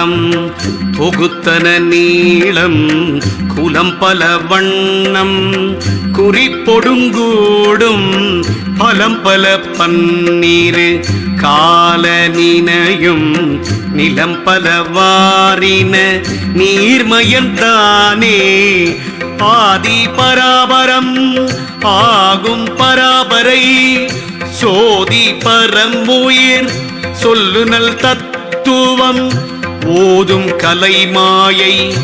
பல புகுத்தன நீளம் குலம் பல வண்ணம் குறிப்பொடுங்கூடும் பலம் பல பன்னீர் கால நினையும் நிலம் பல வாரின நீர்மயந்தானே ஆதி பராபரம் ஆகும் பராபரை சோதி பரம்புயிர் சொல்லுநல் தத்துவம் ஓதும் கலைமாயை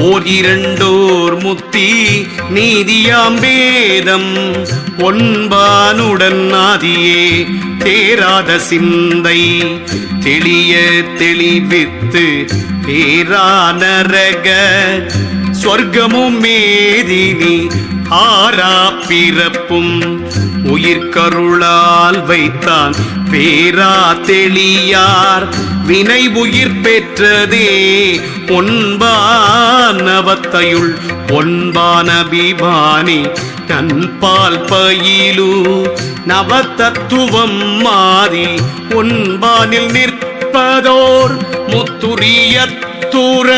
ஓர் இரண்டோர் முத்தி நீதியாம் வேதம் ஒன்பானுடன் ஆதியே தேராத சிந்தை. தெளிய தெளிவித்து பேரானரக சொர்க்கமும் மேதினி ஆரா பிறப்பும் உயிர்கருளால் வைத்தான். பேரா தெளியார் வினை உயிர் பெற்றதே. ஒன்பானவத்தையுள் ஒன்பான பிபானி நன்பால் பயிலு நவத்தத்துவம் மாறி ஒன்பானில் நிற்பதோர் முத்துரியத்துற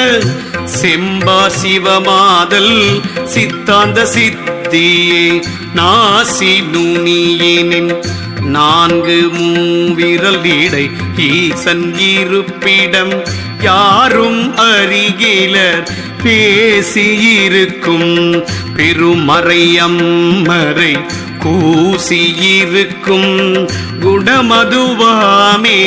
செம்பா சிவமாதல் சித்தாந்த சித்தியே நாசி நுனியினின் நான்கு மூவிரல் இடை ஈசன் இருப்பிடம். யாரும் அருகிலர் பேசியிருக்கும். பெருமறையம்மறை கூசியிருக்கும். குணமதுவாமே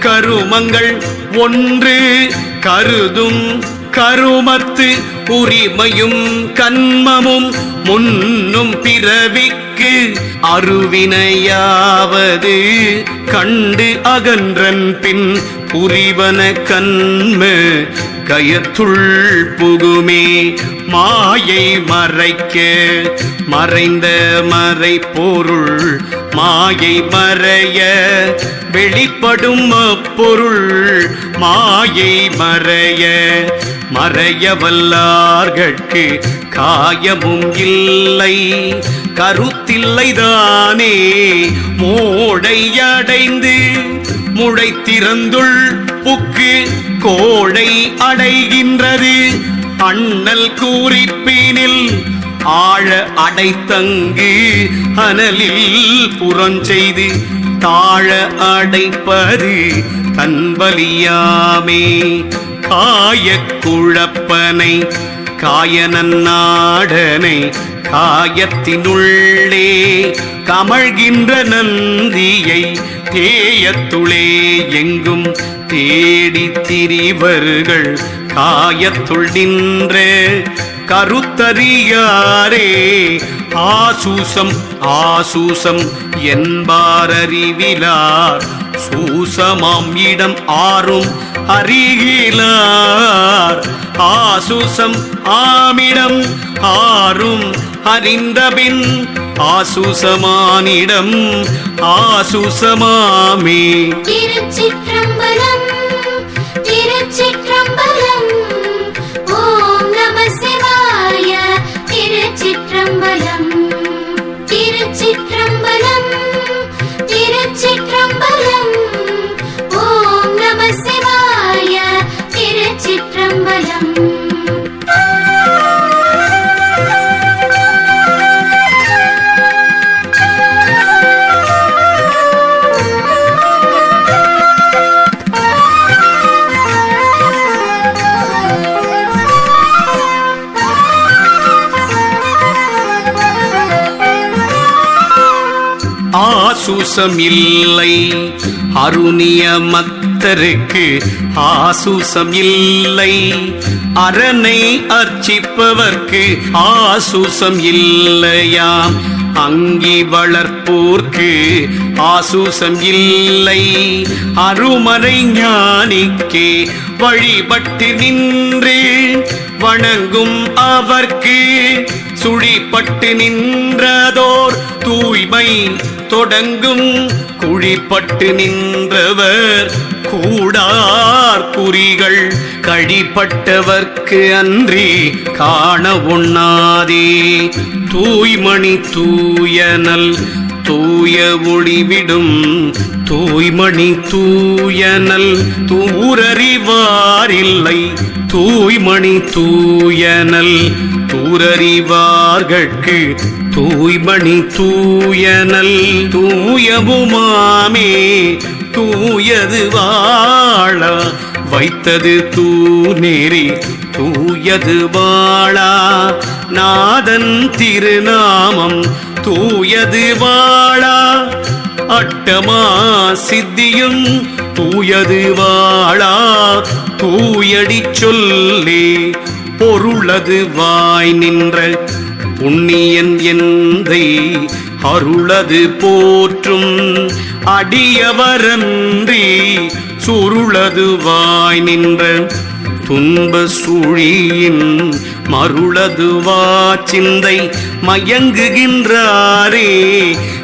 கருமங்கள் ஒன்று கருதும். கருமத்து உரிமையும் கண்மமும் முன்னும் பிறவிக்கு அருவினையாவது கண்டு அகன்றன் பின் புரிவன கண்ம கயத்துள் புகுமே மாயை மறைக்க மறைந்த மறை பொருள் மாயை மறைய வெளிப்படும் அப்பொருள் மாயை மறைய மறையவல்லார்கட்கு காயமும் இல்லை கருத்தில்லைதானே. மோடையடைந்து முளை திறந்துள் புக்கு கோடை அடைகின்றது. அண்ணல் கூறிப்பீனில் ஆழ அடைத்தங்கு அனலில் புறஞ்செய்து தாழ அடைப்பது தன்வலியாமே காய குழப்பனை காயனன்னாடனை காயத்தினுள்ளே கமழ்கின்ற நந்தியை தேயத்துளே எங்கும் தேடி திரிவர்கள் காயத்துள் நின்ற கருத்தறியாரே. ஆசூசம் ஆசூசம் என்பாரறிவிலார் சூசமாம் இடம் ஆறும் அறிகிலார் ஆசூசம் ஆமிடம் ஆறும் அறிந்தபின் ஆசூசமானிடம் ஆசூசமாமே. திருச்சிற்றம்பலம் ஆசுசம் இல்லை அருணிய மத்தருக்கு ஆசுசம் இல்லை அரணை அர்ச்சிப்பவர்க்கு ஆசுசம் இல்லையாம் அங்கி வளர்ப்போர்க்கு ஆசுசம் இல்லை அருமறை ஞானிக்கே வழிபட்டு நின்று வணங்கும் அவர்க்கு சுழிப்பட்டு நின்றதோர் தூய்மை தொடங்கும் குழிப்பட்டு நின்றவர் கூடார் குறிகள் கழிப்பட்டவர்க்கு அன்றி காண உண்ணாதே. தூய்மணி தூயனல் தூய ஒளிவிடும் தூய்மணி தூயனல் தூரறிவாரில்லை தூய்மணி தூயனல் தூரறிவார்கட்கு தூய்மணி தூயனல் தூயவுமாமே தூயது வாழ வைத்தது தூநெறி தூயது வாழா. நாதன் திருநாமம் தூயது வாழா. அட்டமா சித்தியும் தூயது வாழா தூயடி சொல்லே பொருளது வாய் நின்ற புண்ணியன் எந்தை அருளது போற்றும் அடியவரன்றி சுருளது வாய் நின்ற துன்ப சுழியின் மருளதுவா சிந்தை மயங்குகின்றாரே.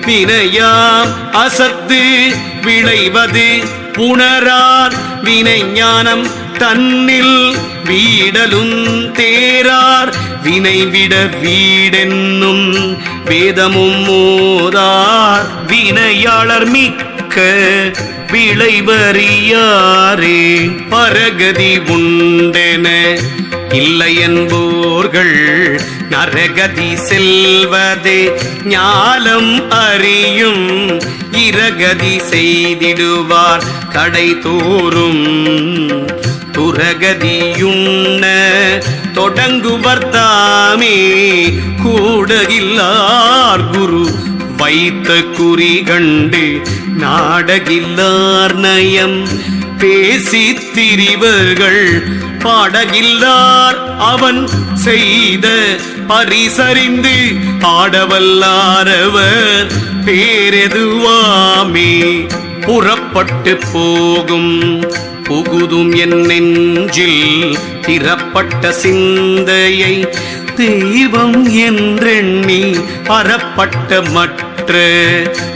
வினையாம் அசத்து விளைவது புணரார். வினைஞானம் தன்னில் வீடலும் தேரார். வினைவிட வீடென்னும் வேதமும் மோதார். வினையாளர் மிக்க விளைவறியாரே. பரகதி உண்டென இல்லை என்போர்கள் நரகதி செல்வதே ஞாலம் அறியும் இரகதி செய்திடுவார் கடை தோறும். துரகதியுண்ண தொடங்குவர் தாமே கூடகில்லார் குரு வைத்த குறி கண்டு நாடகில்லார் நயம். பேசி திரிவர்கள் பாடகில்லார் அவன் செய்த பரிசறிந்து ஆடவல்லாரவர் பேரெதுவாமே? புறப்பட்டு போகும். புகுதும் என் நெஞ்சில் திறப்பட்ட சிந்தையை தெய்வம் என்றெண்ணி அறப்பட்ட மற்ற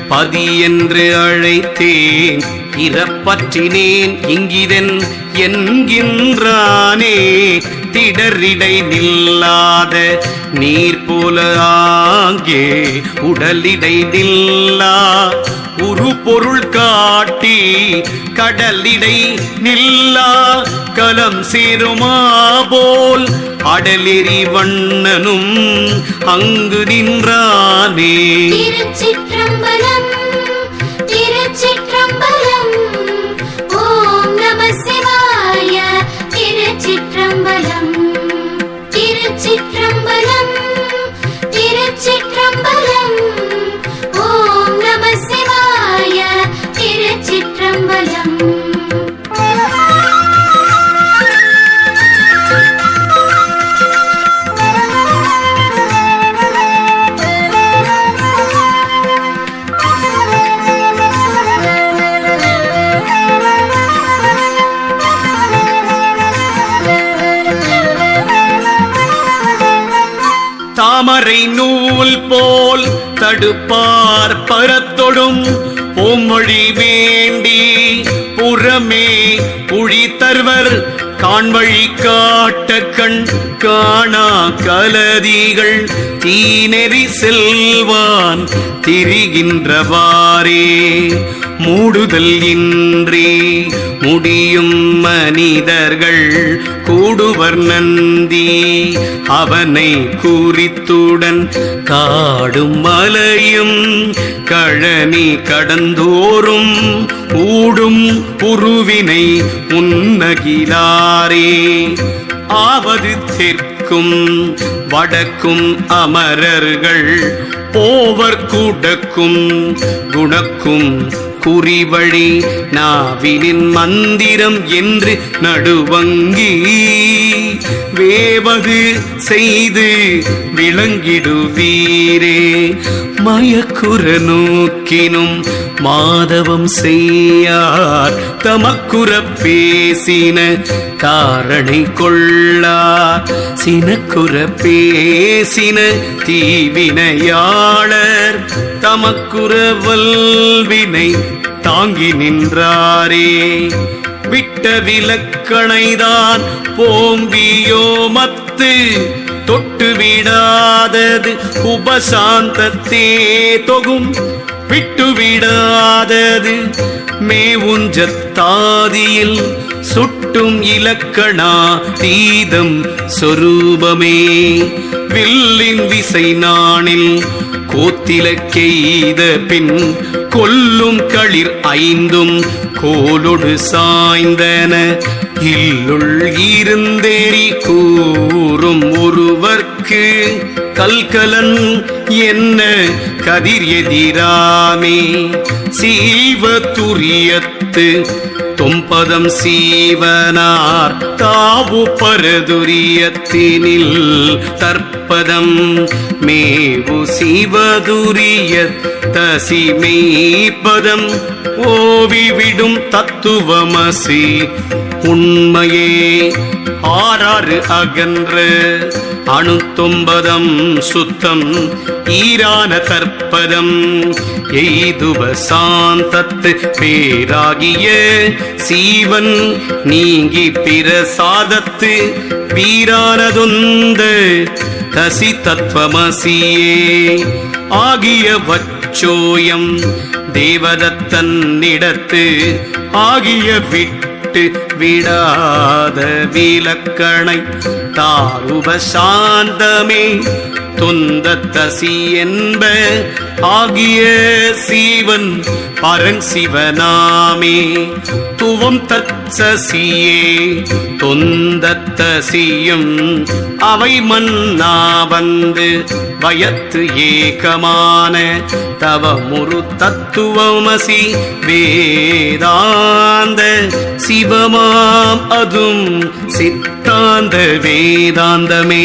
பதி என்று அழைத்தேன். இறப்பற்றினேன் இங்கிதன் என்கின்றானே. திடரிடை நில்லாத நீர் போல ஆங்கே உடலிடை நில்லா. உரு பொருள் காட்டி கடலிடை நில்லா. கலம் சேருமா போல் அடலெறி வண்ணனும் அங்கு நின்றானே. நூல் போல் தடுப்பார் பரத்தொடும் பொம்மொழி வேண்டி புறமே புழி தருவர் காண்வழி காட்ட கண் காணா கலதிகள். தீநெறி செல்வான் திரிகின்றவாரே மூடுதல் இன்றி முடியும் மனிதர்கள். கூடுவர் நந்தி அவனை கூறித்துடன் காடும் மலையும் கழனி கடந்தோறும் ஊடும் உருவினை உன்னகிலாரே. ஆவது தெற்கும் வடக்கும் அமரர்கள் போவர் கூடக்கும் குணக்கும் குறிவழி நாவினின் மந்திரம் என்று நடுவங்கி வேவகு செய்து விளங்கிடுவீரே. மயக்குற நோக்கினும் மாதவம் செய்யார். தமக்குற பேசின காரணை கொள்ளார். சினக்குற பேசின தீவினையாளர். தமக்குற வல்வினை தாங்கி நின்றாரே. விட்ட விலக்கணைதான் போம்பியோ மத்து தொட்டு விடாதது உபசாந்தத்தே தொகும். விட்டு விடாதது மேவுஞ்சத்தாதியில் சுட்டும் இலக்கணா தீதம் சொரூபமே. வில்லின் விசை நாணில் கோத்திலக்கெய்த பின் கொல்லும் களிர் ஐந்தும் கோலொடு சாய்ந்தன. இல்லுள் இருந்தேறி கூறும் ஒருவர்க்கு கல்கலன் என்ன கதிர் எதிராமே. சீவ துரியத்து தொம்பதம் சீவனார் தாவு பரதுரியத்தினில் தற்பதம். மேவு சிவதுரிய தசி மெய்ப்பதம் ஓவிவிடும் தத்துவமசி உண்மையே. ஆறாறு அகன்று அணுத்தொம்பதம் சுத்தம் ஈரான தற்பதம். எய்துவ சாந்தத்து பேராகிய சீவன் நீங்கி பிரசாதத்து வீரானதொந்த தசி தத்துவமசியே. ஆகிய வச்சோயம் தேவதத்தன்னிடத்து ஆகிய விட்டு விடாத விலக்கணை தாருப சாந்தமே. துந்த தசி என்ப ஆகிய சீவன் பரஞ்சிவனாமே. துவம் தச்சசியே தொந்தத்தசியும் அவை மன்னா வந்து வயத்து ஏகமான தவமுரு தத்துவமசி வேதாந்த சிவமாம் அதும் சித்தாந்த வேதாந்தமே.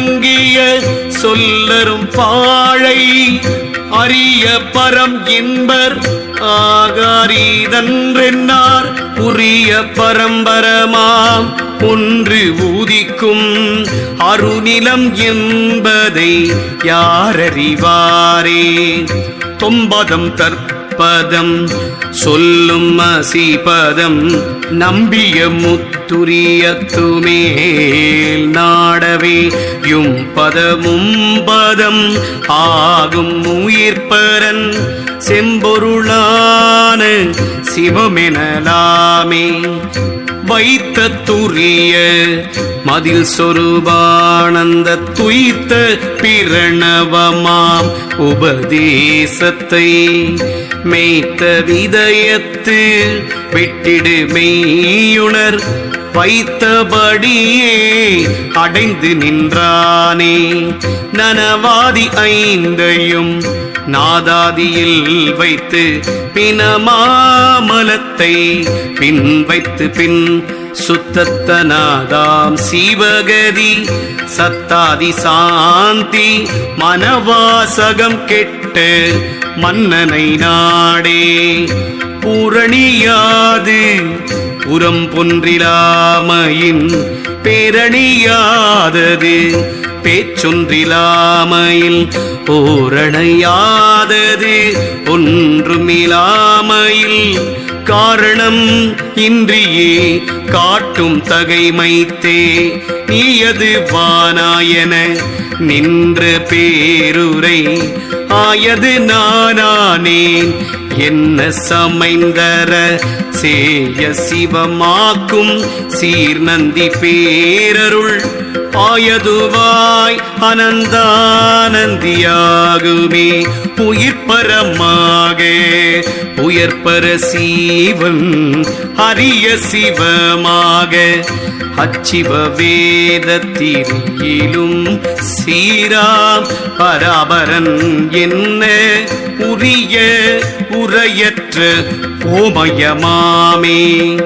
அடங்கிய சொல்லரும் பாழை அரிய பரம் என்பர் ஆகாரீதன்றென்னார். உரிய பரம்பரமாம் ஒன்று ஊதிக்கும் அருநிலம் என்பதை யாரறிவாரே? தொம்பதம் பதம் சொல்லும் அசிபதம் நம்பிய முத்துரியத்துமேல் நாடவே யும் பதமும் பதம் ஆகும் உயிர்ப்பரன் செம்பொருளான சிவமெனலாமே. வைத்த துரிய மதில் சொருபானந்த துய்த்த பிரணவமாம் உபதேசத்தை மேய்த்த விதயத்து விட்டிடு மெய்யுணர். வைத்தபடியே அடைந்து நின்றானே. நனவாதி ஐந்தையும் நாதாதியில் வைத்து பிணமாமலத்தை பின் வைத்து பின் சுத்தத்தனாதாம் சிவகதி சத்தாதி சாந்தி மனவாசகம் கெட்டு மன்னனை நாடே. பூரணியாது புறம் பொன்றிலாமையின் பேரணியாதது பேச்சொன்றிலாமையில் ஓரணையாதது ஒன்றுமிலாமையில் காரணம் இன்றியே காட்டும் தகைமைத்தே. நீயது வானாயன நின்ற பேருரை. ஆயது நானானேன் என்ன சமைந்தர சேய சிவமாக்கும் சீர்நந்தி பேரருள். ஆயதுவாய் அனந்தானந்தியாகுமே. உயிர்ப்பரமாக உயர்பர சீவன் அரிய சிவமாக. அச்சிவ வேதத்திரியிலும் சீராம் பராபரன் என்ன உரிய உரையற்ற ஓமயமாமே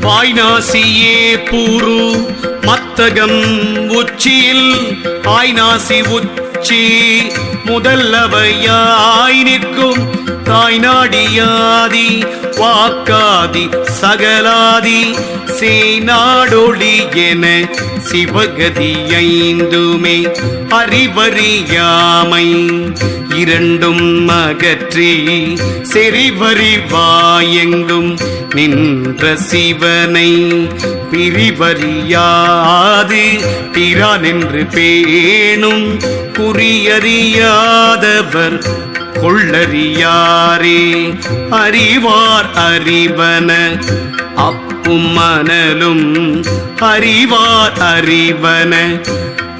வாய்நாசியே பூரு. மத்தகம் உச்சியில் ஆய்நாசி உச்சி. முதல்லவையாய் நிற்கும். தாய் நாடியாதி வாக்காதி சகலாதி சேனாடொளி என சிவகதி ஐந்துமே அறிவறியாமை. இரண்டும் அகற்றி செறிவறிவாயெங்கும் நின்ற சிவனை பிரிவறியாது. பிரான் என்று பேணும் குறியறியாதவர் கொள்ளறியாரே. அறிவார் அறிவன. அப்பும் மணலும் அறிவார் அறிவன.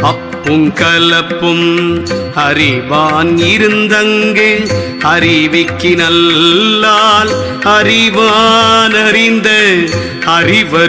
அப்பும் கலப்பும் அறிவான் இருந்தங்கு. அறிவிக்கு நல்லால் அறிவான் அறிந்த அறிவறியோமே.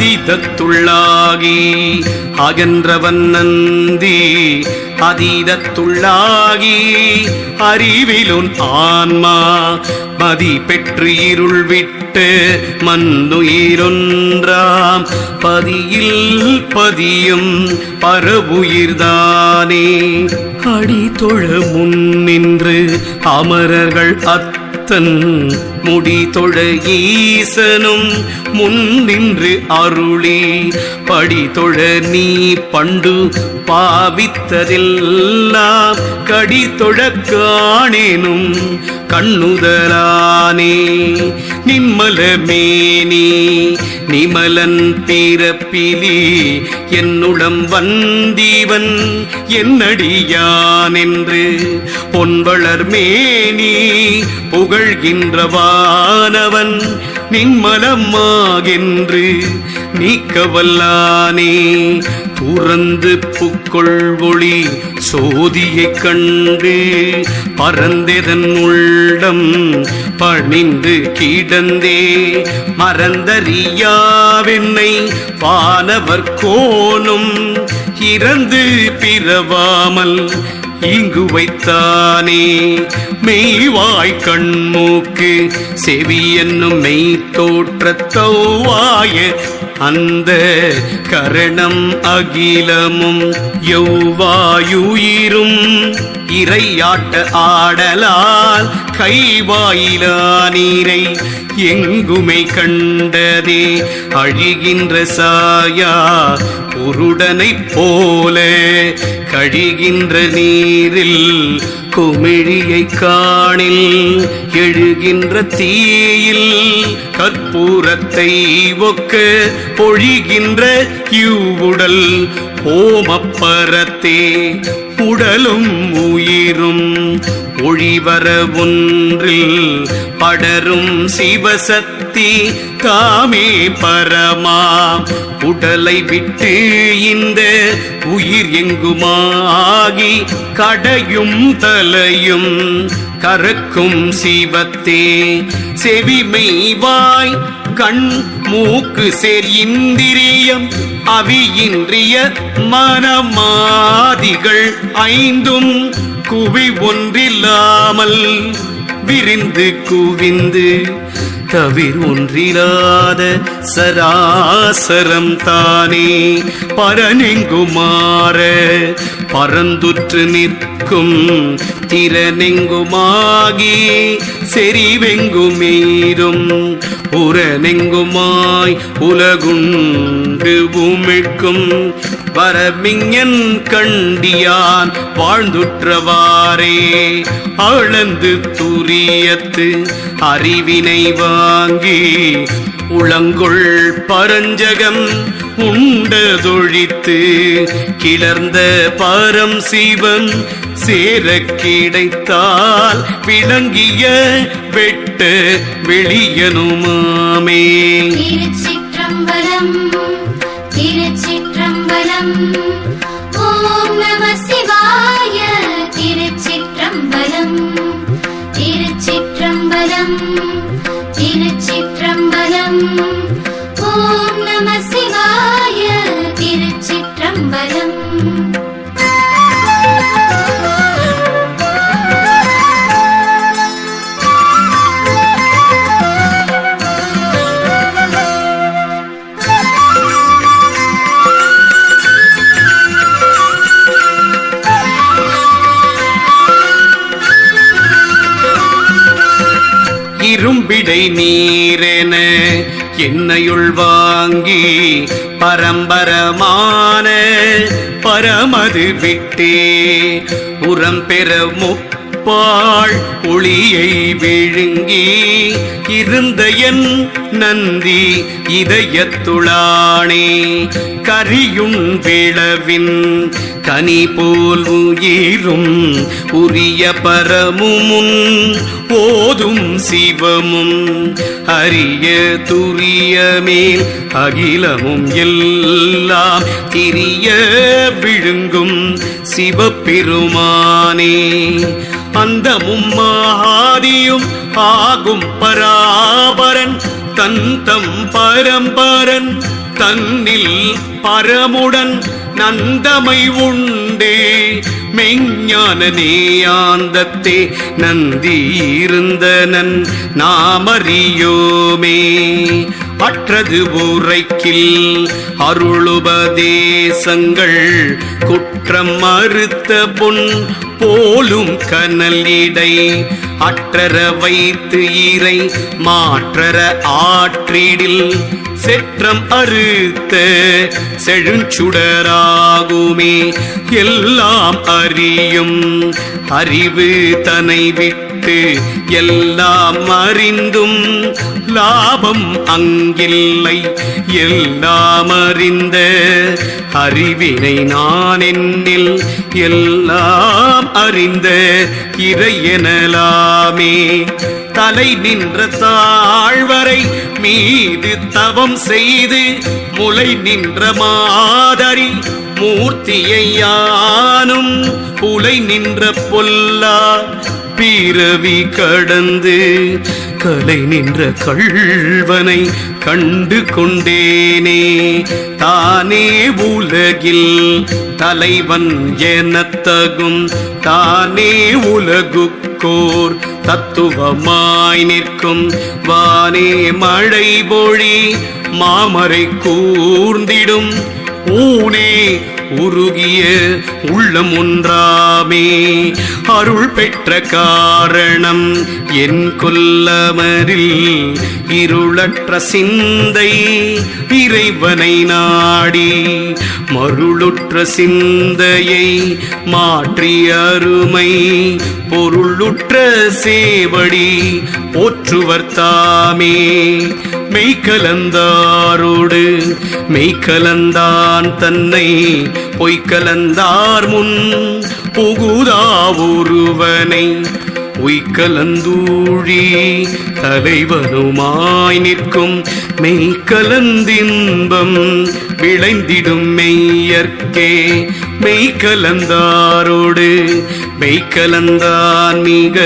அதீதத்துள்ளாகி அகன்றவன் நந்தி அதீதத்துள்ளாகி அறிவிலுன் ஆன்மா மதி பெற்று இருள் விட்டு மண்ணுயிரொன்றாம் பதியில் பதியும் பரவுயிர்தானே. அடி தொழ முன் நின்று அமரர்கள் அத் தன் முடி தொழ ஈசனும் முன் நின்று அருளி. படி தொழ நீ பண்டு பாவித்ததெல்லாம் கடி தொழக்கானேனும் கண்ணுதலானே. நிம்மலமேனி நிமலன் பிறப்பிலி என்னுடம் வந்தீவன் என்னடியான் என்று பொன்வளர் மேனி புகழ்கின்றவானவன் நின்மலமாகென்று நீக்கவல்லானே. துறந்து புக்கொள் ஒளி சோதியைக் கண்டு பறந்ததன் உள்ளம் பணிந்து கிடந்தே மறந்தறியாவின்னை வானவர் கோனும் இறந்து பிறவாமல் இங்கு வைத்தானே மெய்வாய் கண்மூக்கு செவி என்னும் மெய் தோற்றத்தௌவாய அந்த கரணம் அகிலமும் எவ்வாயுயிரும் இறையாட்ட ஆடலால் கைவாயிலா நீரை எங்குமை கண்டதே. அழிகின்ற சாயா புருடனைப் போல கழிகின்ற நீரில் குமிழியை காணில் எழுகின்ற தீயில் கற்பூரத்தை ஒக்க பொழிகின்ற இவ்வுடல் ஓமப்பரத்தே உடலும் உயிரும் ஒழிவர ஒன்றில் படரும் சிவசக்தி தாமே பரமா. உடலை விட்டு இந்த உயிர் எங்குமாகி கடையும் தலையும் கறக்கும் சிவத்தே. செவிமை வாய் கண் மூக்கு சேர் இந்திரியம் அவியின்றிய மனமாதிகள் ஐந்தும் குவி ஒன்றில்லாமல் விரிந்து குவிந்து தவிர் ஒன்றிலாத சராசரம் தானே பரனெங்குமாற பரந்துற்று நிற்கும் திறனெங்குமாகி செறிவெங்குமீரும் உரனெங்குமாய் உலகுண்டு பூமிக்கும் வரமிஞன் கண்டியான் வாழ்ந்துற்றவாறே. அளந்து துரியத்து அறிவினை வாங்கி உளங்குள் பரஞ்சகம் உண்டதொழித்து கிளர்ந்த பரம் சிவன் சேர கிடைத்தால் விளங்கிய வெட்ட வெளியனுமாமே. திருச்சிற்றம்பலம் திருச்சிற்றம்பலம் ஓம் நம சிவாய திருச்சிற்றம்பலம் திருச்சிற்றம்பலம். பரமது விட்டே உரம் பெற முப்பாள் ஒளியை விழுங்கி இருந்த என் நந்தி இதயத்துளானே. கரியும் விளவின் கனி போல் உயிரும் உரிய பரமுமுன் போதும் சிவமும். அரிய துரியமேல் அகிலமும் எல்லாம் திரிய விழுங்கும் சிவபெருமானே. அந்தமும் ஆதியும் ஆகும் பராபரன் தந்தம் பரம்பரன் தன்னில் பரமுடன் நந்தமை உண்டே மெய்ஞான நேயாந்தத்தே நந்தி இருந்தனன் நாமறியோமே. அற்றது ஊரைக்கில் அருளுபதேசங்கள். குற்றம் மறுத்த பொன் போலும் கனல் இடை அற்றர வைத்து ஈரை மாற்றர ஆற்றிடில். செற்றம் அறுத்த செழுஞ்சுடராகுமே. எல்லாம் அறியும் அறிவு தனை விட்டு எல்லாம் அறிந்தும் லாபம் அங்கில்லை. எல்லாம் அறிந்த அறிவினை நான் என்னில். எல்லாம் அறிந்த இறையெனலாமே தலை நின்ற தாழ்வரை மீது தவம் செய்து முளை நின்ற மாதரி மூர்த்தியையானும் புலை நின்ற பொல்லா பிறவி கடந்து கலை நின்ற கள்வனை கண்டு கொண்டேனே. தானே உலகில் தலைவன் எனத்தகும் தானே உலகுக்கோர் தத்துவமாய் நிற்கும். வானே மழை பொழி மாமரை கூர்ந்திடும். ஊனே உருகிய உள்ளம் ஒன்றாமே. அருள் பெற்ற காரணம் என் கொல்லமரில் இருளற்ற சிந்தை இறைவனை நாடி. மருளுற்ற சிந்தையை மாற்றி அருமை பொருளுற்ற சேவடி போற்றுவர் தாமே. மெய்கலந்தாரோடு மெய்கலந்தான் தன்னை பொய்கலந்தார் முன் புகுதா ஒருவனை. உய்கலந்தூழி தலைவனுமாய் நிற்கும் மெய்கலந்தின்பம் விளைந்திடும் மெய்யற்கே. மெய்கலந்தாரோடு மெய்கலந்தான் மிக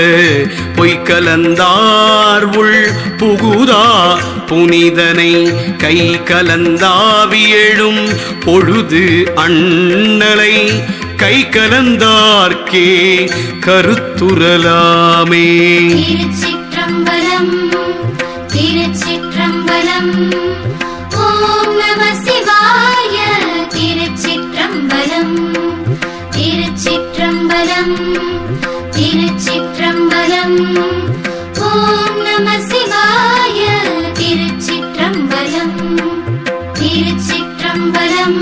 பொய்கலந்தார் உள் புகுதா புனிதனை. கை கலந்தாவியழும் பொழுது அண்ணலை கை கலந்தார்க்கே கருத்துரலாமே. திருச்சிற்றம்பலம் திருச்சிற்றம்பலம். ஓம் நம சிவாய திருச்சிற்றம்பலம் திருச்சிற்றம்பலம் திருச்சிற்றம்பலம். ஓம் நம சிவாய திருச்சிற்றம்பலம் திருச்சிற்றம்பலம்.